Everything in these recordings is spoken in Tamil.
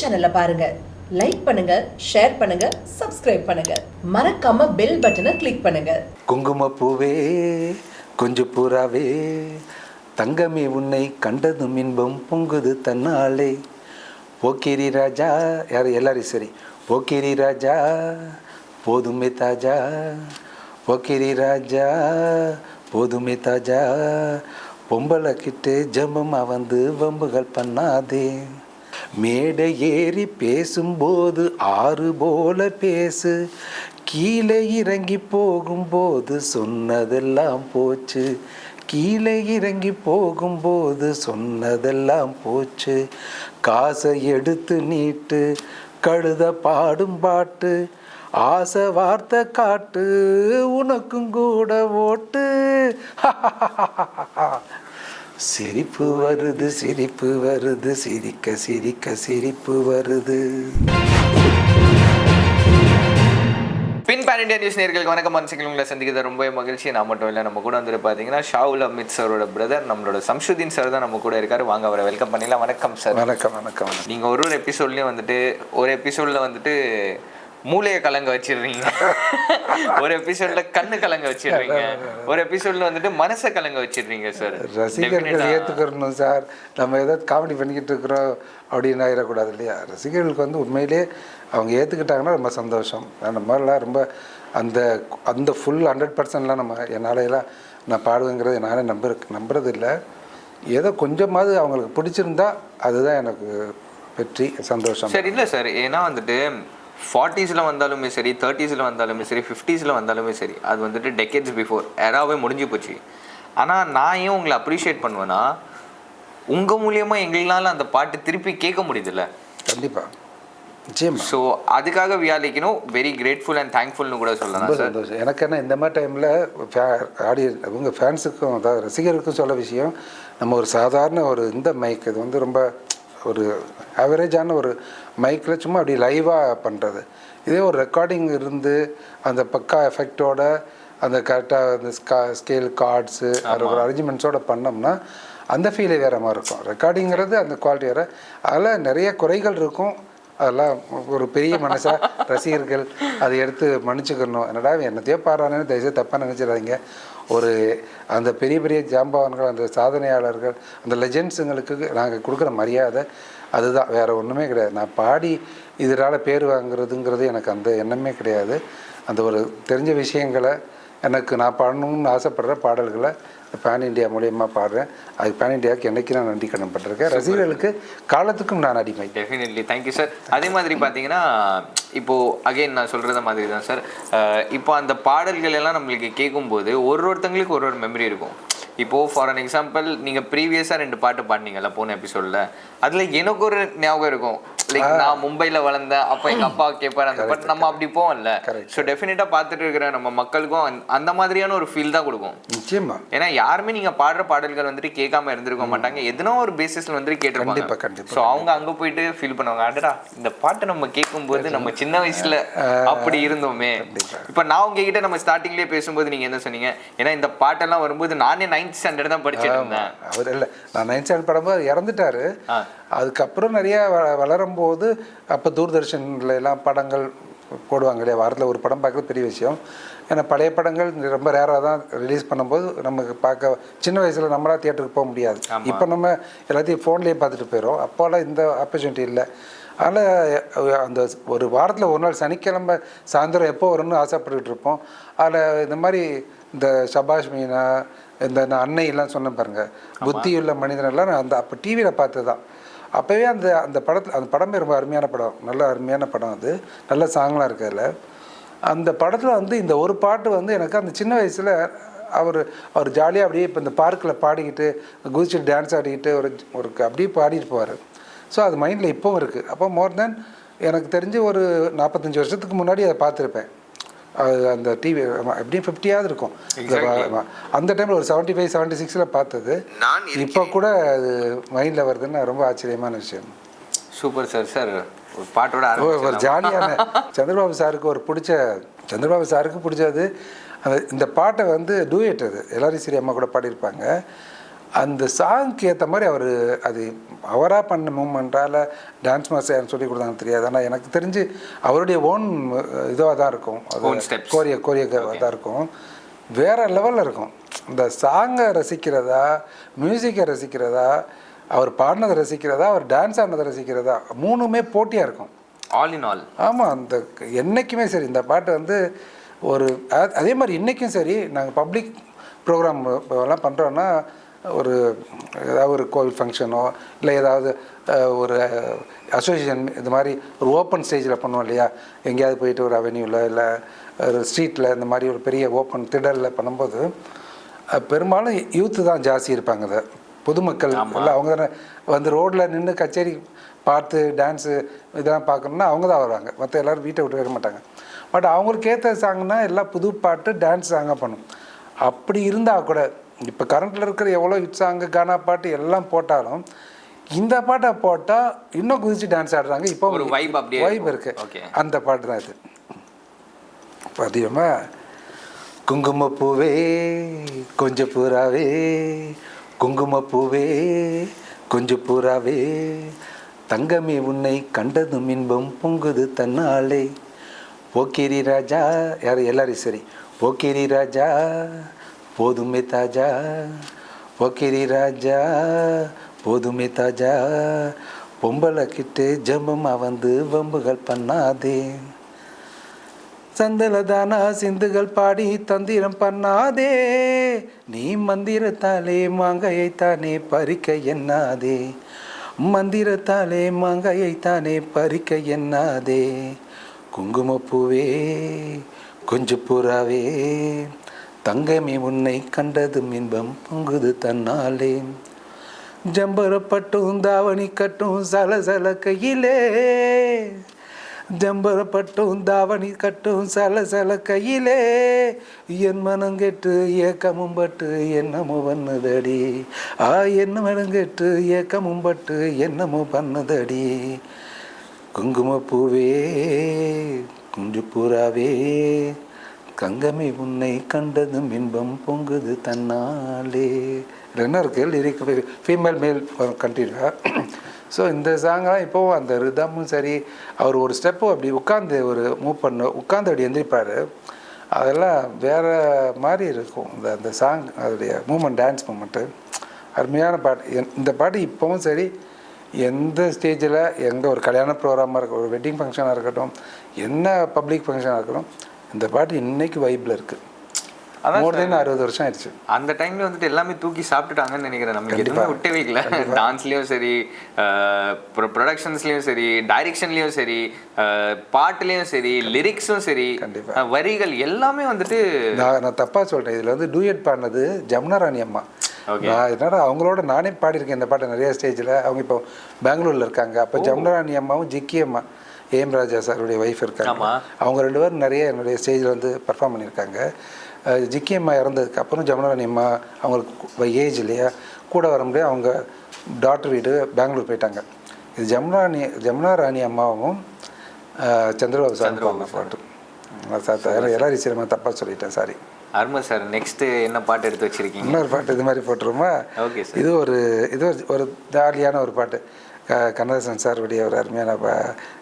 சேனலை பாருங்க. லைக் பண்ணுங்க ஷேர் பண்ணுங்க சப்ஸ்கிரைப் பண்ணுங்க. மறக்காம பெல் பட்டனை கிளிக் பண்ணுங்க. குங்குமப்பூவே கொஞ்சம் பூராவே தங்கமே உன்னை கண்டதும் இன்பம் பொங்குது தன்னாலே. போக்கிரி ராஜா யார்? எல்லாரும் சரி. போக்கிரி ராஜா போதுமே தாஜா. போக்கிரி ராஜா போதுமே தாஜா. பொம்பளை கிட்டே ஜம்பமாக வந்து வம்புகள் பண்ணாதே. மேடை ஏறி பேசும்போது ஆறு போல பேசு. கீழே இறங்கி போகும்போது சொன்னதெல்லாம் போச்சு. கீழே இறங்கி போகும்போது சொன்னதெல்லாம் போச்சு. காசை எடுத்து நீட்டு கழுத பாடும் பாட்டு ஆசை வார்த்தை காட்டு உனக்கும் கூட ஓட்டு. சிரிப்பு வருது சிரிப்பு வருது சிரிக்க சிரிக்க சிரிப்பு வருது. பின் பேன் இண்டியா நியூஸ் நேர்களுக்கு வணக்கம். மனசுகள் உங்களை சந்திக்கிறது ரொம்ப மகிழ்ச்சி. நான் மட்டும் இல்லை நம்ம கூட வந்து பார்த்தீங்கன்னா ஷாவுல் அமித் சாரோட பிரதர் நம்மளோட சம்ஷுதீன் சார் தான் நம்ம கூட இருக்காரு. வாங்க அவரை வெல்கம் பண்ணிடலாம். வணக்கம் சார் வணக்கம் வணக்கம் வணக்கம். நீங்க ஒரு ஒரு எபிசோட்லயும் வந்துட்டு ஒரு எபிசோட்ல வந்துட்டு மூளையை கலங்க வச்சிடுறீங்க. ஒரு எபிசோட்ல கண்ணு கலங்க வச்சிடுறீங்க. ஒரு எபிசோட்ல வந்துட்டு மனசை கலங்க வச்சிடுறீங்க சார் ரசிகர்கள் ஏற்றுக்கிறணும் சார் நம்ம ஏதாவது காமெடி பண்ணிக்கிட்டு இருக்கிறோம் அப்படின்னு ஆயிடக்கூடாது இல்லையா? ரசிகர்களுக்கு வந்து உண்மையிலே அவங்க ஏற்றுக்கிட்டாங்கன்னா ரொம்ப சந்தோஷம். அந்த மாதிரிலாம் ரொம்ப அந்த அந்த ஃபுல் ஹண்ட்ரட் பர்சன்ட்லாம் நம்ம என்னாலையெல்லாம் நான் பாடுவேங்கிறது நானே நம்ப நம்புறது இல்லை ஏதோ கொஞ்சமாவது அவங்களுக்கு பிடிச்சிருந்தா அதுதான் எனக்கு வெற்றி சந்தோஷம். சரி இல்லை சார் ஏன்னா வந்துட்டு ஃபார்ட்டிஸில் வந்தாலுமே சரி தேர்ட்டிஸில் வந்தாலுமே சரி ஃபிஃப்டிஸில் வந்தாலுமே சரி அது வந்துட்டு டெக்கேட்ஸ் பிஃபோர் எராவே முடிஞ்சு போச்சு. ஆனால் நான் ஏன் உங்களை அப்ரிஷியேட் பண்ணுவேன்னா உங்கள் மூலியமாக எங்களால் அந்த பாட்டு திருப்பி கேட்க முடியுதுல்ல. கண்டிப்பாக ஸோ அதுக்காக வியாலிக்கணும் வெரி கிரேட்ஃபுல் அண்ட் தேங்க்ஃபுல்னு கூட சொல்லலாம் சந்தோஷம். எனக்கு என்ன இந்த மாதிரி டைமில் ஆடியோ இவங்க ஃபேன்ஸுக்கும் அதாவது ரசிகருக்கும் சொல்ல விஷயம் நம்ம ஒரு சாதாரண ஒரு இந்த மைக் இது வந்து ரொம்ப ஒரு ஆவரேஜான ஒரு மைக்கில் சும்மா அப்படி லைவாக பண்ணுறது இதே ஒரு ரெக்கார்டிங் இருந்து அந்த பக்கா எஃபெக்டோட அந்த கரெக்டாக அந்த ஸ்கா ஸ்கேல் கார்ட்ஸு ஒரு அரேஞ்ச்மெண்ட்ஸோட பண்ணோம்னா அந்த ஃபீலே வேறு மாதிரி இருக்கும். ரெக்கார்டிங்கிறது அந்த குவாலிட்டி வேறு. அதில் நிறைய குறைகள் இருக்கும். அதெல்லாம் ஒரு பெரிய மனசா ரசிகர்கள் அதை எடுத்து மன்னிச்சுக்கணும். என்னடா என்னத்தையோ பாடுறானேன்னு தயவுசெய்து தப்பாக நினச்சிடாதீங்க. ஒரு அந்த பெரிய பெரிய ஜாம்பவான்கள் அந்த சாதனையாளர்கள் அந்த லெஜெண்ட்ஸுங்களுக்கு நாங்கள் கொடுக்குற மரியாதை அதுதான். வேறு ஒன்றுமே கிடையாது. நான் பாடி இதனால் பேர் வாங்குறதுங்கிறது எனக்கு அந்த எண்ணமே கிடையாது. அந்த ஒரு தெரிஞ்ச விஷயங்களை எனக்கு நான் பாடணும்னு ஆசைப்படுற பாடல்களை பேன் இண்டியா மூலியமா பாடுறேன். அது பேன் இண்டியாவுக்கு என்னைக்கு நான் நன்றி கடன் பட்டிருக்கேன். ரசிகர்களுக்கு காலத்துக்கும் நான் அடிமை. டெஃபினெட்லி தேங்க்யூ சார் அதே மாதிரி பார்த்தீங்கன்னா இப்போ அகைன் நான் சொல்கிறத மாதிரி தான் சார் இப்போ அந்த பாடல்கள் எல்லாம் நம்மளுக்கு கேட்கும்போது ஒரு ஒருத்தங்களுக்கு ஒரு ஒரு மெமரி இருக்கும். இப்போ ஃபார் அன் எக்ஸாம்பிள் நீங்கள் ப்ரீவியஸாக ரெண்டு பாட்டு பாடினீங்கல்ல போன எபிசோடில் அதில் எனக்கு ஒரு ஞாபகம் இருக்கும். லைக் நான் மும்பையில் வளர்ந்தேன் அப்போ எங்கள் அப்பா கேட்பாரு அந்த பாட்டு நம்ம அப்படி போவோம்ல. ஸோ டெஃபினட்டாக பார்த்துட்டு இருக்கிற நம்ம மக்களுக்கும் அந்த- மாதிரியான ஒரு ஃபீல் தான் கொடுக்கும். நிச்சயமா. ஏன்னா யாருமே நீங்க பாடுற பாடல்கள் வந்துட்டு கேட்காம இருந்திருக்க மாட்டாங்க. எதனா ஒரு பேசிஸ்ல வந்துட்டு கேட்டிருப்பாங்க. சோ அவங்க அங்க போயிட்டு ஃபீல் பண்ணுவாங்க. அடடா இந்த பாட்டை நம்ம கேட்கும்போது நம்ம சின்ன வயசுல அப்படி இருந்தோமே. இப்ப நான் உங்ககிட்ட நம்ம ஸ்டார்டிங்லயே பேசும்போது நீங்க என்ன சொன்னீங்க? ஏன்னா இந்த பாட்டெல்லாம் வரும்போது நானே நைன்த் ஸ்டாண்டர்ட் தான் படிச்சிட்டு இருந்தேன். அவர் இல்லை நான் நைன்த் ஸ்டாண்டர்ட் படும்போது இறந்துட்டாரு. அதுக்கப்புறம் நிறைய வ- வளரும்போது அப்போ தூர்தர்ஷன்ல எல்லாம் படங்கள் போடுவாங்க இல்லையா? வாரத்தில் ஒரு படம் பார்க்குறது பெரிய விஷயம். ஏன்னா பழைய படங்கள் ரொம்ப ரேராக தான் ரிலீஸ் பண்ணும்போது நமக்கு பார்க்க சின்ன வயசில் நம்மளா தியேட்டருக்கு போக முடியாது. இப்போ நம்ம எல்லாத்தையும் ஃபோன்லேயே பார்த்துட்டு போயிடும் அப்போல்லாம் இந்த ஆப்பர்ச்சுனிட்டி இல்லை. அதனால் அந்த ஒரு வாரத்தில் ஒரு நாள் சனிக்கிழமை சாயந்தரம் எப்போ வரும்னு ஆசைப்பட்டுட்டு இருப்போம். அதில் இந்த மாதிரி இந்த சபாஷ் மீனா இந்த நான் அன்னையெல்லாம் சொன்னேன் பாருங்க. புத்தியுள்ள மனிதனெல்லாம் நான் அந்த அப்போ டிவியில் பார்த்து தான் அப்போவே அந்த அந்த படத்தில் அந்த படமே ரொம்ப அருமையான படம். நல்ல அருமையான படம் அது. நல்ல சாங்லாம் இருக்கு அதில். அந்த படத்தில் வந்து இந்த ஒரு பாட்டு வந்து எனக்கு அந்த சின்ன வயசில் அவர் அவர் ஜாலியாக அப்படியே இப்போ இந்த பார்க்கில் பாடிக்கிட்டு குதிச்சுட்டு டான்ஸ் ஆடிக்கிட்டு ஒரு ஒரு அப்படியே பாடிட்டு போவார். ஸோ அது மைண்டில் இப்போவும் இருக்குது அப்போ மோர் தென் எனக்கு தெரிஞ்சு ஒரு நாற்பத்தஞ்சு வருஷத்துக்கு முன்னாடி அதை பார்த்துருப்பேன். அந்த டிவி எப்படியும் ஃபிஃப்டியாவது இருக்கும். அந்த டைமில் ஒரு செவன்ட்டி ஃபைவ் செவன்ட்டி சிக்ஸில் பார்த்தது இப்போ கூட அது மைண்டில் வருதுன்னு ரொம்ப ஆச்சரியமான விஷயம். சூப்பர் சார் சார் ஒரு பாட்டோட ஒரு-. ஜாலியான சந்திரபாபு சாருக்கு ஒரு பிடிச்ச சந்திரபாபு சாருக்கு பிடிச்சது. அந்த இந்த பாட்டை வந்து டூயட் அது. எல்லாரும் சரி அம்மா கூட பாடியிருப்பாங்க. அந்த சாங்க்கு ஏற்ற மாதிரி அவர் அது அவராக பண்ண மூமெண்ட்டால் டான்ஸ் மாஸ்டர் யாரும் சொல்லி கொடுத்தாங்கன்னு தெரியாது. ஆனால் எனக்கு தெரிஞ்சு அவருடைய ஓன் இதுவாக தான் இருக்கும். Own steps. கோரிய கோரிய தான் இருக்கும். வேற லெவலில் இருக்கும். இந்த சாங்கை ரசிக்கிறதா மியூசிக்கை ரசிக்கிறதா அவர் பாடினதை ரசிக்கிறதா அவர் டான்ஸ் ஆடினதை ரசிக்கிறதா மூணுமே போட்டியாக இருக்கும். ஆல் இன் ஆல் ஆமாம் அந்த என்னைக்குமே சரி இந்த பாட்டு வந்து ஒரு அதே மாதிரி இன்றைக்கும் சரி நாங்கள் பப்ளிக் ப்ரோக்ராம் எல்லாம் பண்ணுறோன்னா ஒரு ஏதாவது ஒரு கோவில் ஃபங்க்ஷனோ இல்லை ஏதாவது ஒரு அசோசியேஷன் இது மாதிரி ஒரு ஓப்பன் ஸ்டேஜில் பண்ணுவோம் இல்லையா? எங்கேயாவது போயிட்டு ஒரு அவென்யூவில் இல்லை ஒரு ஸ்ட்ரீட்டில் இந்த மாதிரி ஒரு பெரிய ஓப்பன் திடலில் பண்ணும்போது பெரும்பாலும் யூத்து தான் ஜாஸ்தி இருப்பாங்க அதை பொதுமக்கள் எல்லாம் அவங்க தானே வந்து ரோட்டில் நின்று கச்சேரி பார்த்து டான்ஸு இதெல்லாம் பார்க்கணுன்னா அவங்க தான் வருவாங்க. மற்ற எல்லோரும் வீட்டை விட்டு வர மாட்டாங்க. பட் அவங்களுக்கு ஏற்ற சாங்னா எல்லாம் புது பாட்டு டான்ஸ் சாங்காக பண்ணும். அப்படி இருந்தால் கூட இப்போ கரண்ட்டில் இருக்கிற எவ்வளோ ஹிட் சாங்கு கானா பாட்டு எல்லாம் போட்டாலும் இந்த பாட்டை போட்டால் இன்னும் குதிச்சு டான்ஸ் ஆடுறாங்க. இப்போ ஒரு vibe அப்படியே வைப். இருக்கு. அந்த பாட்டு தான் இது. பதியமா குங்குமப்பூவே கொஞ்ச பூராவே குங்குமப்பூவே கொஞ்ச பூராவே தங்கமே உன்னை கண்டதும் இன்பம் பொங்குது தன்னாலே. போக்கிரி ராஜா யார்? எல்லாரும் சரி. போக்கிரி ராஜா போதுமே தாஜா. போக்கிரி ராஜா போதுமே தாஜா. பொம்பளை கிட்டு ஜம்பமாக வந்து வம்புகள் பண்ணாதே. சந்தலதானா சிந்துகள் பாடி தந்திரம் பண்ணாதே. நீ மந்திரத்தாலே மாங்கையைத்தானே பறிக்க எண்ணாதே. மந்திரத்தாலே மாங்கையைத்தானே பறிக்க எண்ணாதே. குங்குமப்பூவே கொஞ்சு புறாவே தங்கமே உன்னை கண்டதும் இன்பம் பொங்குது தன்னாலே. ஜம்பரப்பட்டும் தாவணி கட்டும் சலசல கையிலே ஜம்பரப்பட்டும் தாவணி கட்டும் சலசல கையிலே என் மனம் கெட்டு ஏக்கமும் பட்டு என்னமோ பண்ணுதடி. ஆ என்ன மனம் கெட்டு ஏக்கமும் பட்டு என்னமோ பண்ணுதடி. குங்குமப்பூவே குஞ்சு பூராவே கங்கமை உன்னை கண்டதும் இன்பம் பொங்குது தன்னாலே. இதுல என்ன இருக்கு? லிரிக் ஃபீமேல் மேல் கண்டினியூவாக ஸோ இந்த சாங்கெல்லாம் இப்போவும் அந்த ரிதமும் சரி அவர் ஒரு ஸ்டெப்பு அப்படி உட்காந்து ஒரு மூவ் பண்ண உட்காந்து அப்படி எந்திரிப்பார். அதெல்லாம் வேற மாதிரி இருக்கும். இந்த அந்த சாங் அதோடைய மூமெண்ட் டான்ஸ் மூமெண்ட்டு அருமையான பாட்டு. என்- இந்த பாட்டு இப்போவும் சரி எந்த ஸ்டேஜில் எங்கே ஒரு கல்யாண ப்ரோக்ராமாக இருக்கட்டும் ஒரு வெட்டிங் ஃபங்க்ஷனாக இருக்கட்டும் என்ன பப்ளிக் ஃபங்க்ஷனாக இருக்கட்டும் இந்த பாட்டு இன்னைக்கு வைப்பில் இருக்குது மோர் தென் அறுபது வருஷம் ஆயிடுச்சு. அந்த டைம்ல வந்துட்டு எல்லாமே தூக்கி சாப்பிட்டுட்டாங்கன்னு நினைக்கிறேன். நமக்கு. எதுவுமே விட்டே வைக்கல டான்ஸ்லயும் சரி ப்ரொடக்ஷன்ஸ்லயும் சரி டைரக்ஷன்லயும் சரி பாட்டுலயும் சரி லிரிக்ஸும் சரி வரிகள் எல்லாமே வந்துட்டு நான் நான் தப்பாக சொல்கிறேன் இதில் வந்து டூயட் பாடினது ஜமுனா ராணி அம்மா. என்னடா அவங்களோட நானே பாடியிருக்கேன் இந்த பாட்டை நிறைய ஸ்டேஜில் அவங்க இப்போ பெங்களூரில் இருக்காங்க. அப்போ ஜமுனா ராணி அம்மாவும் ஜிக்கி அம்மா. ஏம் ராஜா சாருடைய ஒய்ஃப் இருக்காங்க. அவங்க ரெண்டு பேரும் நிறைய என்னுடைய ஸ்டேஜில் வந்து பர்ஃபார்ம் பண்ணியிருக்காங்க. ஜிக்கி அம்மா இறந்ததுக்கு அப்புறம் ஜமுனா ராணி அம்மா அவங்களுக்கு ஏஜ் இல்லையா கூட வர முடியாது அவங்க டாக்டர் வீடு பெங்களூர் போயிட்டாங்க. இது ஜமுனா ராணி ஜமுனா ராணி அம்மாவும் சந்திரபாபு சார். பாட்டு. சார். எல்லாரும் சினிமா தப்பாக சொல்லிட்டேன் சாரி அருமை சார். நெக்ஸ்ட் என்ன பாட்டு எடுத்து வச்சிருக்கீங்க? இன்னொரு பாட்டு இது மாதிரி போட்டுருமா ஓகே சார் இது ஒரு இது ஒரு ஜாலியான ஒரு பாட்டு. கண்ணதாசன் சார் உடைய ஒரு அருமையான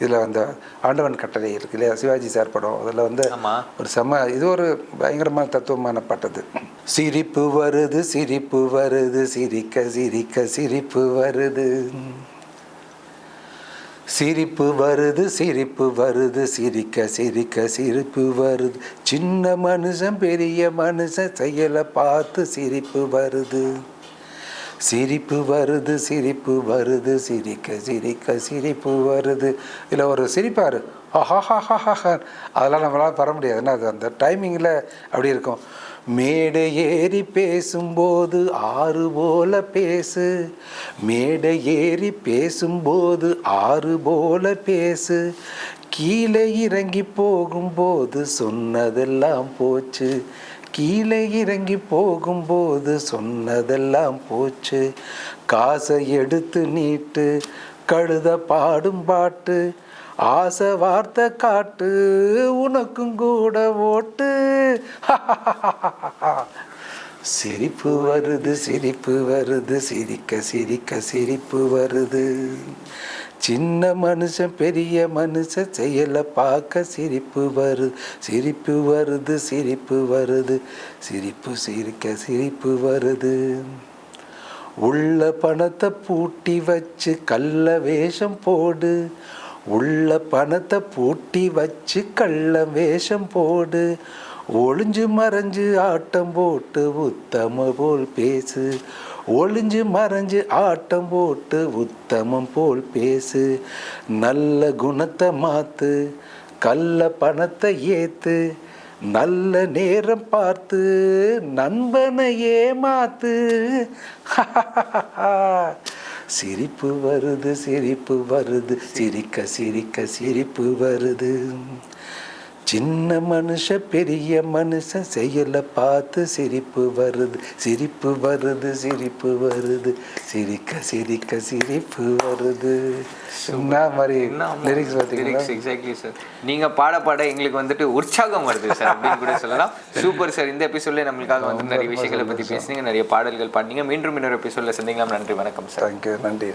இதில் வந்த ஆண்டவன் கட்டளை இருக்கு இல்லையா? சிவாஜி சார் படம். அதில் வந்து ஒரு செம்ம இது ஒரு பயங்கரமான தத்துவமான பாட்டு அது. சிரிப்பு வருது சிரிப்பு வருது சிரிக்க சிரிக்க சிரிப்பு வருது. சிரிப்பு வருது சிரிப்பு வருது சிரிக்க சிரிக்க சிரிப்பு வருது. சின்ன மனுஷன் பெரிய மனுஷன் செயலை பார்த்து சிரிப்பு வருது. சிரிப்பு வருது சிரிப்பு வருது சிரிக்க சிரிக்க சிரிப்பு வருது. இதில் ஒரு சிரிப்பார். ஆஹாஹாஹாஹா. அதெல்லாம் நம்மளால் வர முடியாது. ஏன்னா அது? அந்த டைமிங்கில் அப்படி இருக்கும். மேடை ஏறி பேசும்போது ஆறு போல பேசு. மேடை ஏறி பேசும்போது ஆறு போல பேசு. கீழே இறங்கி போகும்போது சொன்னதெல்லாம் போச்சு. கீழே இறங்கி போகும்போது சொன்னதெல்லாம் போச்சு. காசை எடுத்து நீட்டு கழுத பாடும் பாட்டு ஆசை வார்த்தை காட்டு உனக்கும் கூட ஓட்டு. சிரிப்பு வருது சிரிப்பு வருது சிரிக்க சிரிக்க சிரிப்பு வருது. சின்ன மனுஷன் பெரிய மனுஷன் செயலை பார்க்க சிரிப்பு வருது சிரிப்பு வருது சிரிப்பு வருது சிரிப்பு சிரிக்க சிரிப்பு வருது. உள்ள பணத்தை பூட்டி வச்சு கள்ள வேஷம் போடு. உள்ள பணத்தை பூட்டி வச்சு கள்ள வேஷம் போடு. ஒளிஞ்சு மறைஞ்சு ஆட்டம் போட்டு உத்தம போல் பேசு. ஒளிஞ்சு மறைஞ்சு ஆட்டம் போட்டு உத்தமம் போல் பேசு. நல்ல குணத்தை மாத்து கள்ள பணத்தை ஏத்து. நல்ல நேரம் பார்த்து நண்பனை ஏமாத்து. சிரிப்பு வருது சிரிப்பு வருது. சிரிக்க சிரிக்க சிரிப்பு வருது. சின்ன மனுஷ பெரிய மனுஷன் செயலை பார்த்து சிரிப்பு வருது. சிரிப்பு வருது சிரிப்பு வருது. சிரிக்க சிரிக்க சிரிப்பு வருது. என்ன மாதிரி லிரிக்ஸ் பார்த்தீங்களா? எக்ஸாக்ட்லி சார் நீங்க பாட பாட எங்களுக்கு வந்துட்டு உற்சாகம் வருது சார் அப்படின்னு கூட சொல்லலாம். சூப்பர் சார் இந்த எபிசோட்ல நம்மளுக்காக வந்து நிறைய விஷயங்களை பத்தி பேசுனீங்க நிறைய பாடல்கள் பாடினீங்க. மீண்டும் இன்னொரு எபிசோட்ல சந்திக்கலாம். நன்றி வணக்கம் சார் தேங்க்யூ நன்றி.